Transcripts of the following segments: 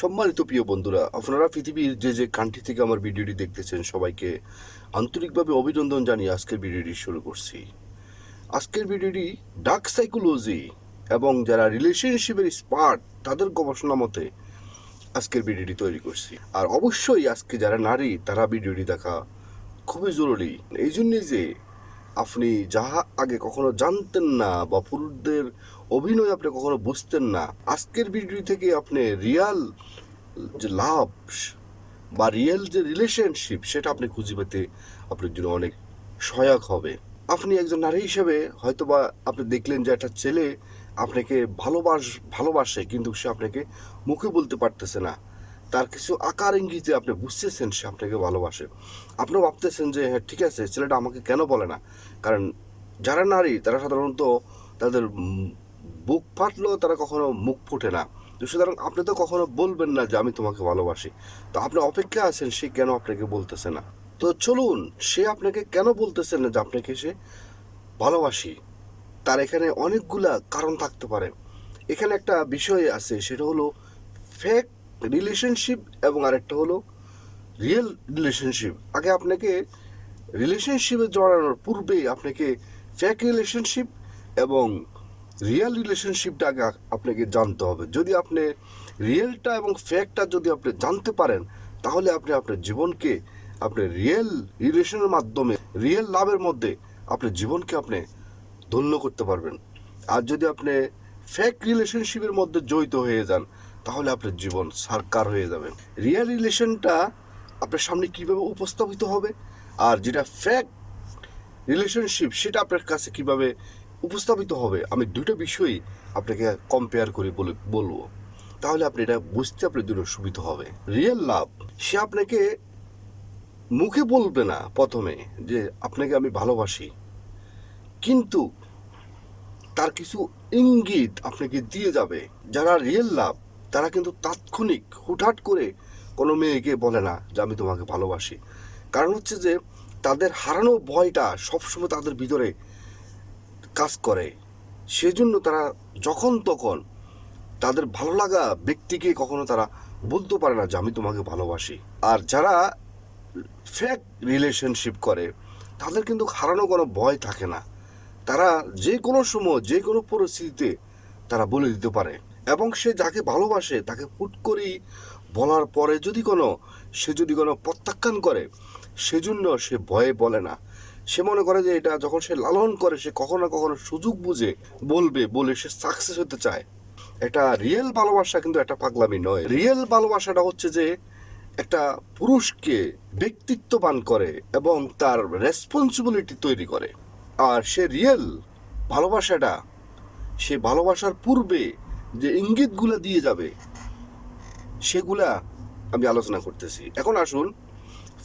সম্মানিত প্রিয় বন্ধুরা, আপনারা পৃথিবীর যে যে কান্ট্রি থেকে আমার ভিডিওটি দেখতেছেন, সবাইকে আন্তরিকভাবে অভিনন্দন জানিয়ে আজকের ভিডিওটি শুরু করছি। আজকের ভিডিওটি ডার্ক সাইকোলজি এবং যারা রিলেশনশিপের স্পার্ট তাদের গবেষণা মতে আজকের ভিডিওটি তৈরি করছি। আর অবশ্যই আজকে যারা নারী, তারা ভিডিওটি দেখা খুবই জরুরি। এই জন্যে যে আপনি যাহা আগে কখনো জানতেন না বা পুরুষদের অভিনয় আপনি কখনো বুঝতেন না, আজকের ভিডিও থেকে আপনি রিয়াল যে লাভ বা রিয়েল যে রিলেশনশিপ সেটা আপনি খুঁজে পেতে আপনার জন্য অনেক সহায়ক হবে। আপনি একজন নারী হিসেবে হয়তো বা আপনি দেখলেন যে একটা ছেলে আপনাকে ভালোবাস, ভালোবাসে, কিন্তু সে আপনাকে মুখে বলতে পারতেছে না। তার কিছু আকার ইঙ্গিতে আপনি বুঝতেছেন সে আপনাকে ভালোবাসে। আপনিও ভাবতেছেন যে হ্যাঁ ঠিক আছে, ছেলেটা আমাকে কেন বলে না? কারণ যারা নারী, তারা সাধারণত তাদের বুক ফাটলেও তারা কখনো মুখ ফুটে না। তো সুতরাং আপনি তো কখনো বলবেন না যে, আমি তোমাকে ভালোবাসি। তো আপনি অপেক্ষা আছেন, সে কেন আপনাকে বলতেছে না? তো চলুন, সে আপনাকে কেন বলতেছে না যে, আপনাকে সে ভালোবাসি? তার এখানে অনেকগুলা কারণ থাকতে পারে। এখানে একটা বিষয় আছে, সেটা হলো ফেক রিলেশনশিপ এবং আরেকটা হলো রিয়েল রিলেশনশিপ আগে আপনাকে রিলেশনশিপে জড়ানোর পূর্বে আপনাকে ফেক রিলেশনশিপ এবং রিয়েল রিলেশনশিপটা আগে আপনাকে জানতে হবে। যদি আপনি রিয়েলটা এবং ফেকটা যদি আপনি জানতে পারেন, তাহলে আপনি আপনার জীবনকে, আপনি রিয়েল রিলেশনের মাধ্যমে রিয়েল লাভের মধ্যে আপনার জীবনকে আপনি ধন্য করতে পারবেন। আর যদি আপনি ফেক রিলেশনশিপের মধ্যে জড়িত হয়ে যান তাহলে আপনার জীবন সারকার হয়ে যাবে। রিয়েল রিলেশনটা আপনার সামনে কীভাবে উপস্থাপিত হবে আর যেটা ফেক রিলেশনশিপ সেটা আপনার কাছে কীভাবে উপস্থাপিত হবে, আমি দুটো বিষয়ই আপনাকে কম্পেয়ার করে বলে বলব। তাহলে আপনি এটা বুঝতে আপনার জন্য সুবিধা হবে। রিয়েল লাভ সে আপনাকে মুখে বলবে না প্রথমে যে, আপনাকে আমি ভালোবাসি। কিন্তু তার কিছু ইঙ্গিত আপনাকে দিয়ে যাবে। যারা রিয়েল লাভ তারা কিন্তু তাৎক্ষণিক, হুটহাট করে কোনো মেয়েকে বলে না যে আমি তোমাকে ভালোবাসি। কারণ হচ্ছে যে তাদের হারানো ভয়টা সবসময় তাদের ভিতরে কাজ করে। সেজন্য তারা যখন তখন তাদের ভালো লাগা ব্যক্তিকে কখনো তারা বলতে পারে না যে আমি তোমাকে ভালোবাসি। আর যারা ফেক রিলেশনশিপ করে, তাদের কিন্তু হারানো কোনো ভয় থাকে না। তারা যে কোনো সময় যে কোনো পরিস্থিতিতে তারা বলে দিতে পারে। এবং সে যাকে ভালোবাসে, তাকে হুট করেই বলার পরে যদি কোনো, সে যদি কোনো প্রত্যাখ্যান করে, সেজন্য সে ভয়ে বলে না। সে মনে করে যে এটা যখন সে লালন করে, সে কখনো না কখনো সুযোগ বুঝে বলবে, বলে সে সাকসেস হতে চায়। এটা রিয়েল ভালোবাসা কিন্তু একটা পাগলামি নয়। রিয়েল ভালোবাসাটা হচ্ছে যে একটা পুরুষকে ব্যক্তিত্ববান করে এবং তার রেসপন্সিবিলিটি তৈরি করে। আর সে রিয়েল ভালোবাসাটা, সে ভালোবাসার পূর্বে যে ইঙ্গিতগুলো দিয়ে যাবে, সেগুলা আমি আলোচনা করতেছি। এখন আসুন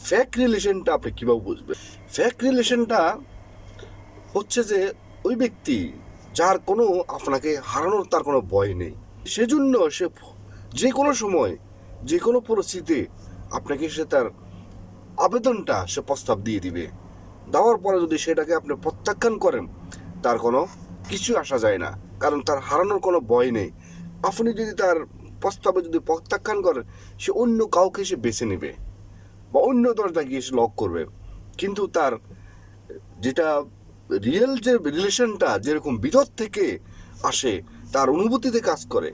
ফ্যাক রিলেশনটা আপনি কীভাবে বুঝবেন? ফ্যাক রিলেশনটা হচ্ছে যে ওই ব্যক্তি যার কোনো আপনাকে হারানোর তার কোনো ভয় নেই। সেজন্য সে যে কোনো সময়, যে কোনো পরিস্থিতিতে আপনাকে সে তার আবেদনটা সে প্রস্তাব দিয়ে দিবে। দেওয়ার পরে যদি সেটাকে আপনি প্রত্যাখ্যান করেন, তার কোনো কিছু আসা যায় না। কারণ তার হারানোর কোনো ভয় নেই। আপনি যদি তার প্রস্তাবে যদি প্রত্যাখ্যান করেন সে অন্য কাউকে সে বেছে নেবে বা অন্য দরজা গিয়ে সে লক করবে। কিন্তু তার যেটা রিয়েল যে রিলেশনটা যেরকম ভিতর থেকে আসে, তার অনুভূতিতে কাজ করে।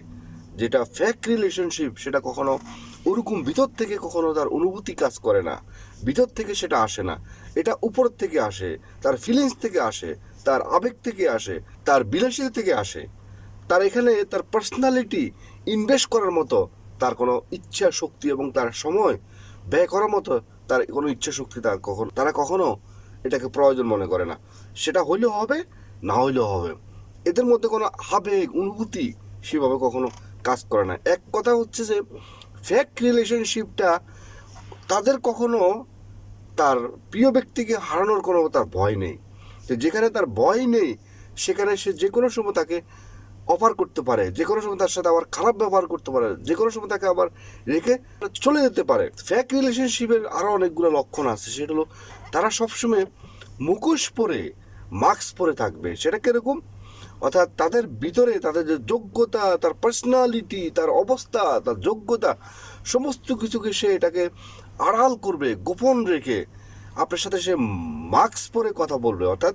যেটা ফ্যাক রিলেশনশিপ সেটা কখনো ওরকম ভিতর থেকে কখনো তার অনুভূতি কাজ করে না। ভিতর থেকে সেটা আসে না। এটা উপর থেকে আসে, তার ফিলিংস থেকে আসে, তার আবেগ থেকে আসে, তার বিলাসিতা থেকে আসে। তার এখানে তার পার্সোনালিটি ইনভেস্ট করার মতো, তার কোনো ইচ্ছা শক্তি এবং তার সময় ব্যয় করার মতো তার কোনো ইচ্ছা শক্তি তার কখনো তারা কখনো এটাকে প্রয়োজন মনে করে না। সেটা হইলেও হবে, না হইলেও হবে। এদের মধ্যে কোনো আবেগ, অনুভূতি সেভাবে কখনো কাজ করে না। এক কথা হচ্ছে যে ফেক রিলেশনশিপটা তাদের কখনো তার প্রিয় ব্যক্তিকে হারানোর কোনো তার ভয় নেই। তো যেখানে তার ভয় নেই, সেখানে সে যে কোনো সময় তাকে অফার করতে পারে, যে কোনো সময় তার সাথে আবার খারাপ ব্যবহার করতে পারে, যে কোনো সময় তাকে আবার রেখে চলে যেতে পারে। ফ্যাক রিলেশনশিপের আরও অনেকগুলো লক্ষণ আছে, সেটা হলো তারা সবসময় মুখোশ পরে মাস্ক পরে থাকবে। সেটা কীরকম? অর্থাৎ তাদের ভিতরে তাদের যে যোগ্যতা, তার পার্সোনালিটি তার অবস্থা, তার যোগ্যতা, সমস্ত কিছুকে সে এটাকে আড়াল করবে, গোপন রেখে। আপনার সাথে সে মাস্ক পরে কথা বলবে, অর্থাৎ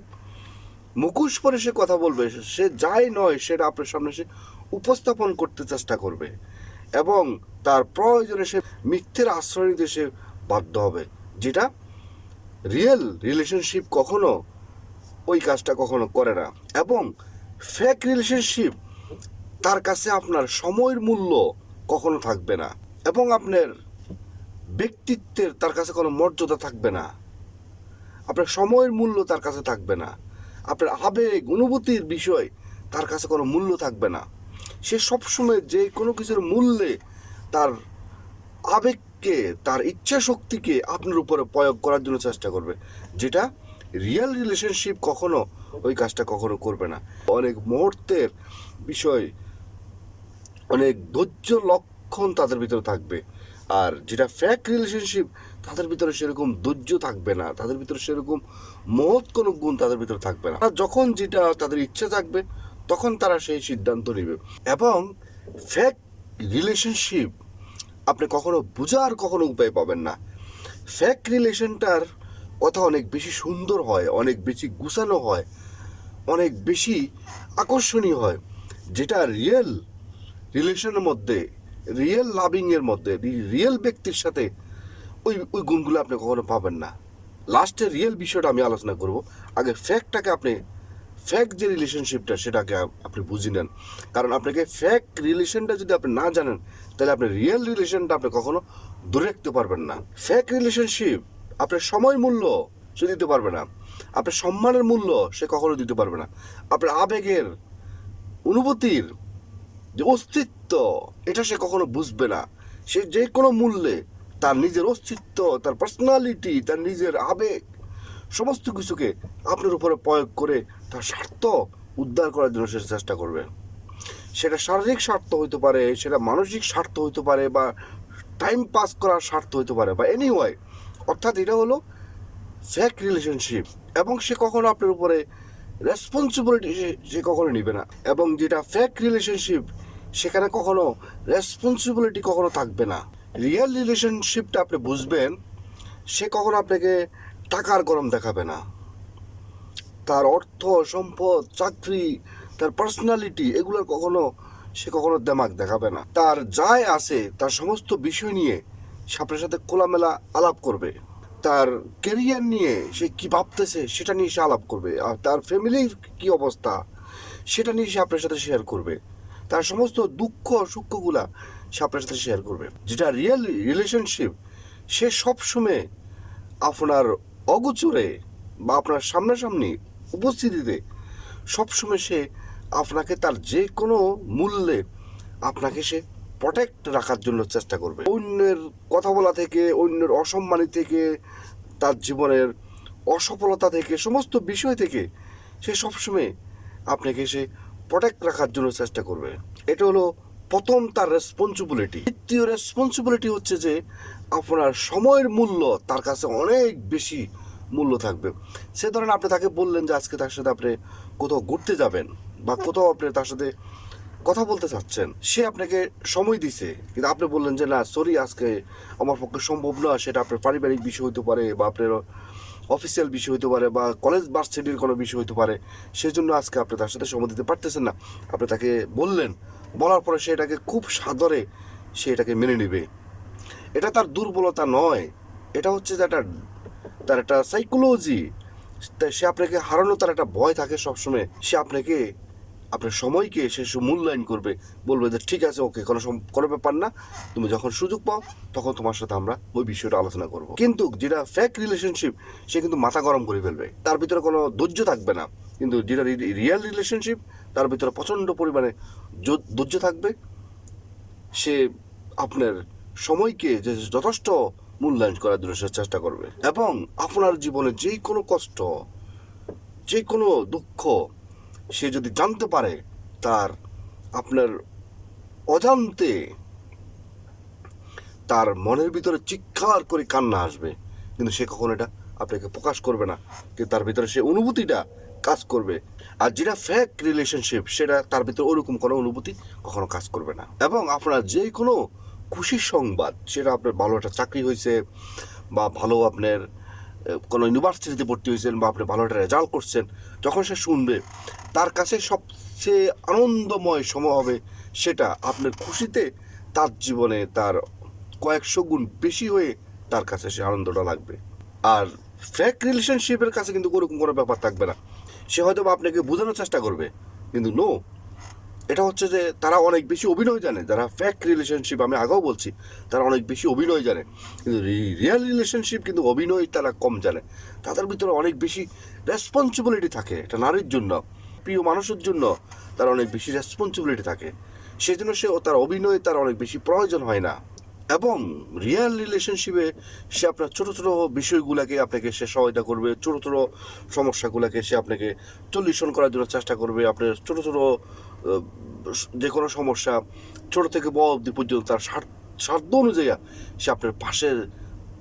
মুখোশ পরে সে কথা বলবে, সে যাই নয় সেটা আপনার সামনে সে উপস্থাপন করতে চেষ্টা করবে এবং তার প্রয়োজনে সে মিথ্যের আশ্রয় নিতে সে বাধ্য হবে। যেটা রিয়েল রিলেশনশিপ কখনো ওই কাজটা কখনো করে না এবং ফেক রিলেশনশিপ তার কাছে আপনার সময়ের মূল্য কখনো থাকবে না এবং আপনার ব্যক্তিত্বের তার কাছে কোনো মর্যাদা থাকবে না। আপনার সময়ের মূল্য তার কাছে থাকবে না। আপনার আবেগ, অনুভূতির বিষয়, তার কাছে কোনো মূল্য থাকবে না। সে সবসময় যে কোনো কিছুর মূল্যে তার আবেগকে, তার ইচ্ছা শক্তিকে আপনার উপরে প্রয়োগ করার জন্য চেষ্টা করবে, যেটা রিয়েল রিলেশনশিপ কখনো ওই কাজটা কখনো করবে না। অনেক মুহূর্তের বিষয়, অনেক ধৈর্য লক্ষণ তাদের ভিতরে থাকবে। আর যেটা ফ্যাক রিলেশনশিপ তাদের ভিতরে সেরকম ধৈর্য থাকবে না। তাদের ভিতরে সেরকম মহৎ কোনো গুণ তাদের ভিতরে থাকবে না। যখন যেটা তাদের ইচ্ছা থাকবে, তখন তারা সেই সিদ্ধান্ত নেবে। এবং ফ্যাক রিলেশনশিপ আপনি কখনো বোঝার কখনো উপায় পাবেন না। ফ্যাক রিলেশনটার কথা অনেক বেশি সুন্দর হয়, অনেক বেশি গুছানো হয়, অনেক বেশি আকর্ষণীয় হয়। যেটা রিয়েল রিলেশনের মধ্যে রিয়েল লাভিংয়ের মধ্যে রিয়েল ব্যক্তির সাথে ওই ওই গুণগুলো আপনি কখনো পাবেন না। লাস্টে রিয়েল বিষয়টা আমি আলোচনা করব। আগে ফ্যাক্টটাকে আপনি ফ্যাক যে রিলেশনশিপটা সেটাকে আপনি বুঝে নেন। কারণ আপনাকে ফ্যাক রিলেশনটা যদি আপনি না জানেন, তাহলে আপনি রিয়েল রিলেশনটা আপনি কখনো দূরে রাখতে পারবেন না। ফ্যাক রিলেশনশিপ আপনার সময় মূল্য সে দিতে পারবে না। আপনার সম্মানের মূল্য সে কখনো দিতে পারবে না। আপনার আবেগের, অনুভূতির যে অস্তিত্ব এটা সে কখনো বুঝবে না। সে যে কোনো মূল্যে তার নিজের অস্তিত্ব, তার পার্সোনালিটি তার নিজের আবেগ, সমস্ত কিছুকে আপনার উপরে প্রয়োগ করে তার স্বার্থ উদ্ধার করার জন্য সে চেষ্টা করবে। সেটা শারীরিক স্বার্থ হইতে পারে, সেটা মানসিক স্বার্থ হইতে পারে বা টাইম পাস করার স্বার্থ হইতে পারে বা এনি ওয়াই অর্থাৎ এটা হলো ফ্যাক রিলেশনশিপ এবং সে কখনো আপনার উপরে রেসপন্সিবিলিটি সে কখনো নিবে না। এবং যেটা ফ্যাক রিলেশনশিপ সেখানে কখনো রেসপন্সিবিলিটি কখনো থাকবে না। রিয়েল রিলেশনশিপটা আপনি বুঝবেন, সে কখনো আপনাকে টাকার গরম দেখাবে না। তার অর্থ, সম্পদ, চাকরি, তার পার্সোনালিটি এগুলোর কখনো, সে কখনো দেমাক দেখাবে না। তার যায় আছে, তার সমস্ত বিষয় নিয়ে সে আপনার সাথে খোলামেলা আলাপ করবে। তার কেরিয়ার নিয়ে সে কি ভাবতেছে, সেটা নিয়ে সে আলাপ করবে। আর তার ফ্যামিলির কি অবস্থা, সেটা নিয়ে সে আপনার সাথে শেয়ার করবে। তার সমস্ত দুঃখ, সুখগুলা সে আপনার সাথে শেয়ার করবে। যেটা রিয়েল রিলেশনশিপ সে সবসময় আপনার অগোচরে বা আপনার সামনাসামনি উপস্থিতিতে সবসময় সে আপনাকে তার যে কোনো মূল্যে আপনাকে সে প্রোটেক্ট রাখার জন্য চেষ্টা করবে। অন্যের কথা বলা থেকে, অন্যের অসম্মানী থেকে, তার জীবনের অসফলতা থেকে, সমস্ত বিষয় থেকে সে সবসময় আপনাকে সে প্রোটেক্ট রাখার জন্য চেষ্টা করবে। এটা হলো প্রথম তার রেসপন্সিবিলিটি দ্বিতীয় রেসপন্সিবিলিটি হচ্ছে যে আপনার সময়ের মূল্য তার কাছে অনেক বেশি মূল্য থাকবে। সে ধরেন আপনি তাকে বললেন যে আজকে তার সাথে আপনি কোথাও ঘুরতে যাবেন বা কোথাও আপনি তার সাথে কথা বলতে চাচ্ছেন, সে আপনাকে সময় দিছে। কিন্তু আপনি বললেন যে, না সরি আজকে আমার পক্ষে সম্ভব না, সেটা আপনার পারিবারিক বিষয় হতে পারে বা আপনার অফিসিয়াল বিষয় হতে পারে বা কলেজ ভার্সিটির কোনো বিষয় হতে পারে সেই জন্য আজকে আপনি তার সাথে সময় দিতে পারতেছেন না। আপনি তাকে বললেন, বলার পরে সে এটাকে খুব সাদরে সে এটাকে মেনে নেবে। এটা তার দুর্বলতা নয়, এটা হচ্ছে যে একটা তার একটা সাইকোলজি সে আপনাকে হারানো তার একটা ভয় থাকে সবসময়। সে আপনাকে আপনার সময়কে সে মূল্যায়ন করবে, বলবে যে, ঠিক আছে, ওকে, কোনো কোনো ব্যাপার না। তুমি যখন সুযোগ পাও, তখন তোমার সাথে আমরা ওই বিষয়টা আলোচনা করব। কিন্তু যেটা ফেক রিলেশনশিপ সে কিন্তু মাথা গরম করে ফেলবে। তার ভিতরে কোনো ধৈর্য থাকবে না। কিন্তু যেটা রিয়েল রিলেশনশিপ তার ভিতরে প্রচণ্ড পরিমাণে ধৈর্য থাকবে। সে আপনার সময়কে যে যথেষ্ট মূল্যায়ন করার জন্য সে চেষ্টা করবে। এবং আপনার জীবনে যে কোনো কষ্ট যে কোনো দুঃখ সে যদি জানতে পারে তার আপনার অজান্তে তার মনের ভিতরে চিৎকার করে কান্না আসবে। কিন্তু সে কখনো এটা আপনাকে প্রকাশ করবে না, কিন্তু তার ভিতরে সে অনুভূতিটা কাজ করবে। আর যেটা ফ্যাক রিলেশনশিপ সেটা তার ভিতরে ওরকম কোনো অনুভূতি কখনো কাজ করবে না। এবং আপনার যে কোনো খুশির সংবাদ, সেটা আপনার ভালো একটা চাকরি হয়েছে বা ভালো আপনার কোনো ইউনিভার্সিটিতে ভর্তি হয়েছেন বা আপনি ভালো একটা রেজাল্ট করছেন, যখন সে শুনবে, তার কাছে সবচেয়ে আনন্দময় সময় হবে সেটা আপনার খুশিতে তার জীবনে তার কয়েকশো গুণ বেশি হয়ে তার কাছে সে আনন্দটা লাগবে। আর ফ্যাক রিলেশনশিপের কাছে কিন্তু ওরকম কোনো ব্যাপার থাকবে না। সে হয়তো বা আপনাকে বোঝানোর চেষ্টা করবে, কিন্তু নো এটা হচ্ছে যে তারা অনেক বেশি অভিনয় জানে, যারা ফ্যাক রিলেশনশিপ আমি আগেও বলছি, তারা অনেক বেশি অভিনয় জানে। কিন্তু রিয়েল রিলেশনশিপ কিন্তু অভিনয় তারা কম জানে। তাদের ভিতরে অনেক বেশি রেসপন্সিবিলিটি থাকে, এটা নারীর জন্য, প্রিয় মানুষের জন্য তার অনেক বেশি রেসপন্সিবিলিটি থাকে। সেই জন্য সে তার অভিনয় তার অনেক বেশি প্রয়োজন হয় না। এবং রিয়েল রিলেশনশিপে সে আপনার ছোটো ছোটো বিষয়গুলোকে আপনাকে সে সহায়তা করবে, ছোটো ছোটো সমস্যাগুলোকে সে আপনাকে সলিউশন করার জন্য চেষ্টা করবে, আপনার ছোটো ছোট যে কোনো সমস্যা ছোট থেকে বড় অবধি পর্যন্ত তার সাধ্য অনুযায়ী সে আপনার পাশে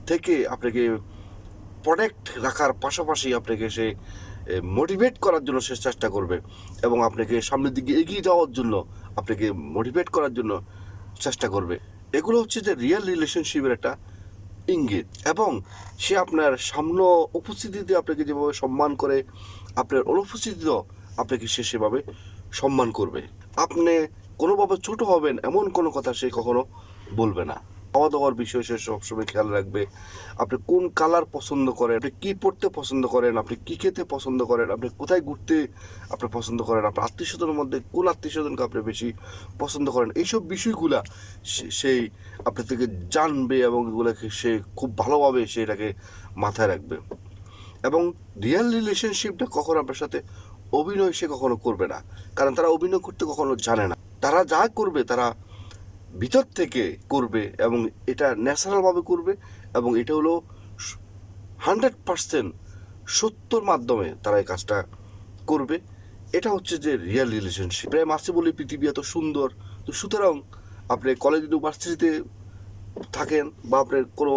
থেকে আপনাকে প্রোটেক্ট রাখার পাশাপাশি আপনাকে সে মোটিভেট করার জন্য সে চেষ্টা করবে এবং আপনাকে সামনের দিকে এগিয়ে যাওয়ার জন্য আপনাকে মোটিভেট করার জন্য চেষ্টা করবে। এগুলো হচ্ছে যে রিয়েল রিলেশনশিপের একটা ইঙ্গিত এবং সে আপনার সামনে উপস্থিতিতে আপনাকে যেভাবে সম্মান করে, আপনার অনুপস্থিতিতেও আপনাকে সে সেভাবে সম্মান করবে। আপনি কোনোভাবে ছোট হবেন, এমন কোনো কথা সে কখনো বলবে না। খাওয়া দাওয়ার বিষয়ে সে সবসময় খেয়াল রাখবে, আপনি কোন কালার পছন্দ করেন, আপনি কি পড়তে পছন্দ করেন, আপনি কি খেতে পছন্দ করেন, আপনি কোথায় ঘুরতে আপনি পছন্দ করেন, আপনার আত্মীয় স্বজনের মধ্যে কোন আত্মীয় স্বজনকে আপনি বেশি পছন্দ করেন, এইসব বিষয়গুলা সেই আপনার থেকে জানবে এবং এগুলোকে সে খুব ভালোভাবে সেটাকে মাথায় রাখবে। এবং রিয়েল রিলেশনশিপটা কখনো আপনার সাথে অভিনয় সে কখনো করবে না। কারণ তারা অভিনয় করতে কখনো জানে না। তারা যা করবে, তারা ভিতর থেকে করবে এবং এটা ন্যাচারালভাবে করবে এবং এটা হলো হান্ড্রেড পার্সেন্ট সত্যর মাধ্যমে তারা এই কাজটা করবে। এটা হচ্ছে যে রিয়েল রিলেশনশিপ প্রেম আছে বলে পৃথিবী এত সুন্দর। তো সুতরাং আপনি কলেজ ইউনিভার্সিটিতে থাকেন বা আপনার কোনো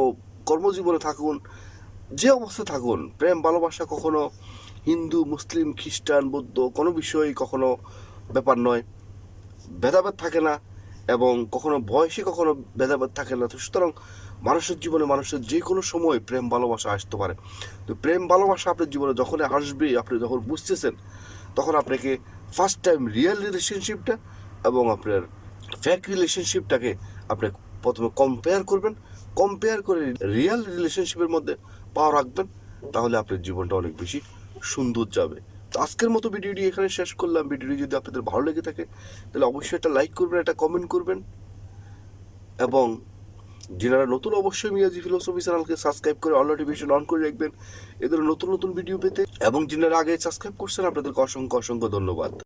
কর্মজীবনে থাকুন, যে অবস্থায় থাকুন, প্রেম, ভালোবাসা কখনো হিন্দু, মুসলিম, খ্রিস্টান, বৌদ্ধ, কোনো বিষয়ই কখনো ব্যাপার নয়। ভেদাভেদ থাকে না এবং কখনো বয়সে কখনো ভেদাভেদ থাকে না। তো সুতরাং মানুষের জীবনে মানুষের যে কোনো সময় প্রেম, ভালোবাসা আসতে পারে। তো প্রেম, ভালোবাসা আপনার জীবনে যখন আসবে, আপনি যখন বুঝতেছেন, তখন আপনাকে ফার্স্ট টাইম রিয়েল রিলেশনশিপটা এবং আপনার ফ্যাক রিলেশনশিপটাকে আপনি প্রথমে কম্পেয়ার করবেন। কম্পেয়ার করে রিয়েল রিলেশনশিপের মধ্যে পাওয়া রাখবেন, তাহলে আপনার জীবনটা অনেক বেশি সুন্দর যাবে তো আজকের মতো ভিডিওটি এখানে শেষ করলাম। ভিডিওটি যদি আপনাদের ভালো লেগে থাকে, তাহলে অবশ্যই একটা লাইক করবেন, একটা কমেন্ট করবেন। এবং যারা নতুন, অবশ্যই মিয়াজি ফিলোসফি চ্যানেলকে সাবস্ক্রাইব করে অল নোটিফিকেশন অন করে রাখবেন। এদের নতুন নতুন ভিডিও পেতে। এবং যারা আগে সাবস্ক্রাইব করছেন, আপনাদেরকে অসংখ্য অসংখ্য ধন্যবাদ।